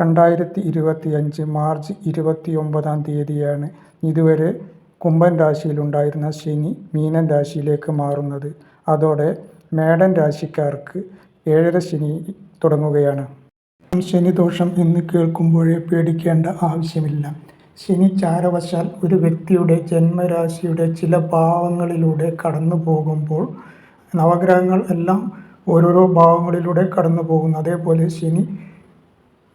രണ്ടായിരത്തി ഇരുപത്തിയഞ്ച് മാർച്ച് ഇരുപത്തിയൊമ്പതാം തീയതിയാണ് ഇതുവരെ കുംഭൻ രാശിയിലുണ്ടായിരുന്ന ശനി മീനൻ രാശിയിലേക്ക് മാറുന്നത്. അതോടെ മേടൻ രാശിക്കാർക്ക് ഏഴര ശനി തുടങ്ങുകയാണ്. ശനിദോഷം എന്ന് കേൾക്കുമ്പോഴേ പേടിക്കേണ്ട ആവശ്യമില്ല. ശനി ചാരവശാൽ ഒരു വ്യക്തിയുടെ ജന്മരാശിയുടെ ചില ഭാവങ്ങളിലൂടെ കടന്നു പോകുമ്പോൾ നവഗ്രഹങ്ങൾ എല്ലാം ഓരോരോ ഭാവങ്ങളിലൂടെ കടന്നു പോകുന്നു. അതേപോലെ ശനി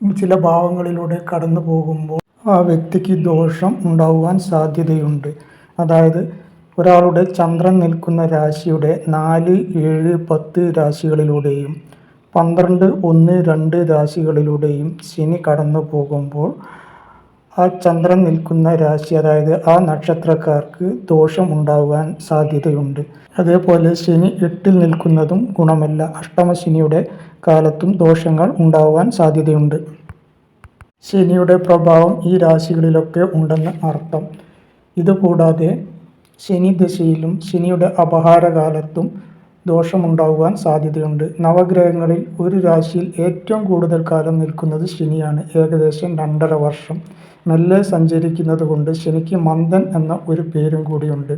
ചില ഭാവങ്ങളിലൂടെ കടന്നു പോകുമ്പോൾ ആ വ്യക്തിക്ക് ദോഷം ഉണ്ടാവാൻ സാധ്യതയുണ്ട്. അതായത് ഒരാളുടെ ചന്ദ്രൻ നിൽക്കുന്ന രാശിയുടെ നാല് ഏഴ് പത്ത് രാശികളിലൂടെയും പന്ത്രണ്ട് ഒന്ന് രണ്ട് രാശികളിലൂടെയും ശനി കടന്നു പോകുമ്പോൾ ആ ചന്ദ്രൻ നിൽക്കുന്ന രാശി അതായത് ആ നക്ഷത്രക്കാർക്ക് ദോഷം ഉണ്ടാകുവാൻ സാധ്യതയുണ്ട്. അതേപോലെ ശനി എട്ടിൽ നിൽക്കുന്നതും ഗുണമല്ല. അഷ്ടമശനിയുടെ കാലത്തും ദോഷങ്ങൾ ഉണ്ടാകുവാൻ സാധ്യതയുണ്ട്. ശനിയുടെ പ്രഭാവം ഈ രാശികളിലൊക്കെ ഉണ്ടെന്ന് അർത്ഥം. ഇതുകൂടാതെ ശനി ദശയിലും ശനിയുടെ അപഹാരകാലത്തും ദോഷമുണ്ടാകുവാൻ സാധ്യതയുണ്ട്. നവഗ്രഹങ്ങളിൽ ഒരു രാശിയിൽ ഏറ്റവും കൂടുതൽ കാലം നിൽക്കുന്നത് ശനിയാണ്. ഏകദേശം രണ്ടര വർഷം മെല്ലെ സഞ്ചരിക്കുന്നത് കൊണ്ട് ശനിക്ക് മന്ദൻ എന്ന ഒരു പേരും കൂടിയുണ്ട്.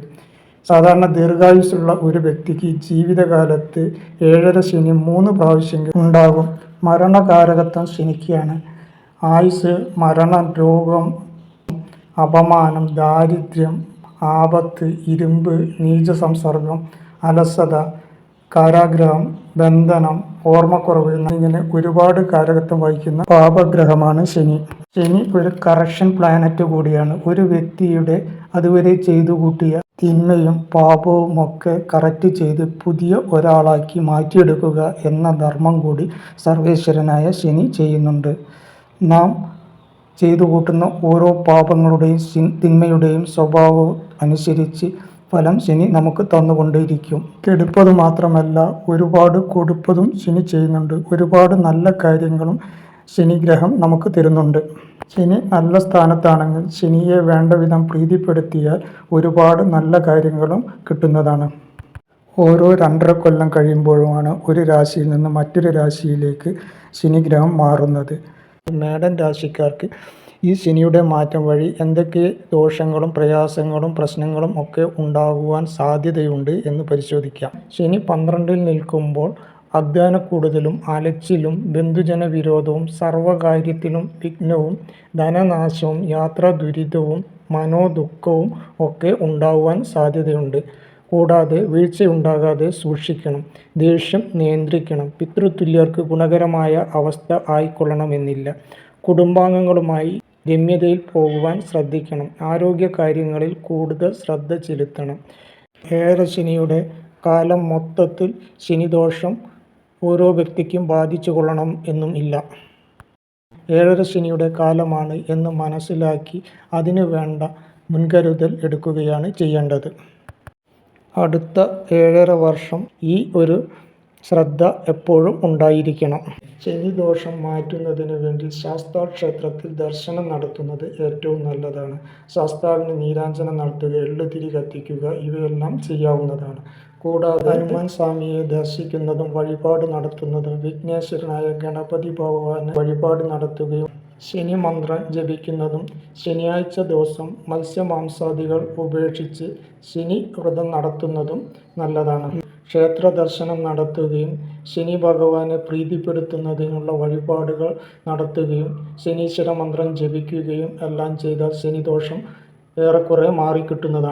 സാധാരണ ദീർഘായുസ്സുള്ള ഒരു വ്യക്തിക്ക് ജീവിതകാലത്ത് ഏഴര ശനി മൂന്ന് പ്രാവശ്യം ഉണ്ടാകും. മരണകാരകത്വം ശനിക്കാണ്. ആയുസ് മരണം രോഗം അപമാനം ദാരിദ്ര്യം ആപത്ത് ഇരുമ്പ് നീച സംസർഗം അലസത കാരാഗ്രഹം ബന്ധനം ഓർമ്മക്കുറവ് എന്നിങ്ങനെ ഒരുപാട് കാലഘട്ടം വഹിക്കുന്ന പാപഗ്രഹമാണ് ശനി. ശനി ഒരു കറക്ഷൻ പ്ലാനറ്റ് കൂടിയാണ്. ഒരു വ്യക്തിയുടെ അതുവരെ ചെയ്തു കൂട്ടിയ തിന്മയും പാപവും ഒക്കെ കറക്റ്റ് ചെയ്ത് പുതിയ ഒരാളാക്കി മാറ്റിയെടുക്കുക എന്ന ധർമ്മം കൂടി സർവേശ്വരനായ ശനി ചെയ്യുന്നുണ്ട്. നാം ചെയ്തു കൂട്ടുന്ന ഓരോ പാപങ്ങളുടെയും തിന്മയുടെയും സ്വഭാവം അനുസരിച്ച് ഫലം ശനി നമുക്ക് തന്നുകൊണ്ടിരിക്കും. കെടുപ്പത് മാത്രമല്ല ഒരുപാട് കൊടുപ്പതും ശനി ചെയ്യുന്നുണ്ട്. ഒരുപാട് നല്ല കാര്യങ്ങളും ശനിഗ്രഹം നമുക്ക് തരുന്നുണ്ട്. ശനി നല്ല സ്ഥാനത്താണെങ്കിൽ ശനിയെ വേണ്ട വിധം പ്രീതിപ്പെടുത്തിയാൽ ഒരുപാട് നല്ല കാര്യങ്ങളും കിട്ടുന്നതാണ്. ഓരോ രണ്ടര കൊല്ലം കഴിയുമ്പോഴുമാണ് ഒരു രാശിയിൽ നിന്ന് മറ്റൊരു രാശിയിലേക്ക് ശനിഗ്രഹം മാറുന്നത്. മേടൻ രാശിക്കാർക്ക് ഈ ശനിയുടെ മാറ്റം വഴി എന്തൊക്കെ ദോഷങ്ങളും പ്രയാസങ്ങളും പ്രശ്നങ്ങളും ഒക്കെ ഉണ്ടാകുവാൻ സാധ്യതയുണ്ട് എന്ന് പരിശോധിക്കാം. ശനി പന്ത്രണ്ടിൽ നിൽക്കുമ്പോൾ അധ്വാനക്കൂടുതലും അലച്ചിലും ബന്ധുജന വിരോധവും സർവകാര്യത്തിലും വിഘ്നവും ധനനാശവും യാത്രാ ദുരിതവും മനോദുഃഖവും ഒക്കെ ഉണ്ടാകുവാൻ സാധ്യതയുണ്ട്. കൂടാതെ വീഴ്ചയുണ്ടാകാതെ സൂക്ഷിക്കണം ദേഷ്യം നിയന്ത്രിക്കണം പിതൃതുല്യർക്ക് ഗുണകരമായ അവസ്ഥ ആയിക്കൊള്ളണമെന്നില്ല. കുടുംബാംഗങ്ങളുമായി രമ്യതയിൽ പോകുവാൻ ശ്രദ്ധിക്കണം. ആരോഗ്യ കാര്യങ്ങളിൽ കൂടുതൽ ശ്രദ്ധ ചെലുത്തണം. ഏഴരശനിയുടെ കാലം മൊത്തത്തിൽ ശനിദോഷം ഓരോ വ്യക്തിക്കും ബാധിച്ചു കൊള്ളണം എന്നും ഇല്ല. ഏഴര ശനിയുടെ കാലമാണ് എന്ന് മനസ്സിലാക്കി അതിനു വേണ്ട മുൻകരുതൽ എടുക്കുകയാണ് ചെയ്യേണ്ടത്. അടുത്ത ഏഴര വർഷം ഈ ഒരു ശ്രദ്ധ എപ്പോഴും ഉണ്ടായിരിക്കണം. ശനിദോഷം മാറ്റുന്നതിന് വേണ്ടി ശാസ്താ ക്ഷേത്രത്തിൽ ദർശനം നടത്തുന്നത് ഏറ്റവും നല്ലതാണ്. ശാസ്താവിന് നീരാഞ്ജനം നടത്തുക എള്ളുതിരി കത്തിക്കുക ഇവയെല്ലാം ചെയ്യാവുന്നതാണ്. കൂടാതെ ഹനുമാൻ സ്വാമിയെ ദർശിക്കുന്നതും വഴിപാട് നടത്തുന്നതും വിഘ്നേശ്വരനായ ഗണപതി ഭഗവാന് വഴിപാട് നടത്തുകയും ശനി മന്ത്രം ജപിക്കുന്നതും ശനിയാഴ്ച ദിവസം മത്സ്യമാംസാദികൾ ഉപേക്ഷിച്ച് ശനി വ്രതം നടത്തുന്നതും നല്ലതാണ്. ക്ഷേത്ര ദർശനം നടത്തുകയും ശനി ഭഗവാനെ പ്രീതിപ്പെടുത്തുന്നതിനുള്ള വഴിപാടുകൾ നടത്തുകയും ശനീശ്വര മന്ത്രം ജപിക്കുകയും എല്ലാം ചെയ്താൽ ശനിദോഷം ഏറെക്കുറെ മാറിക്കിട്ടുന്നതാണ്.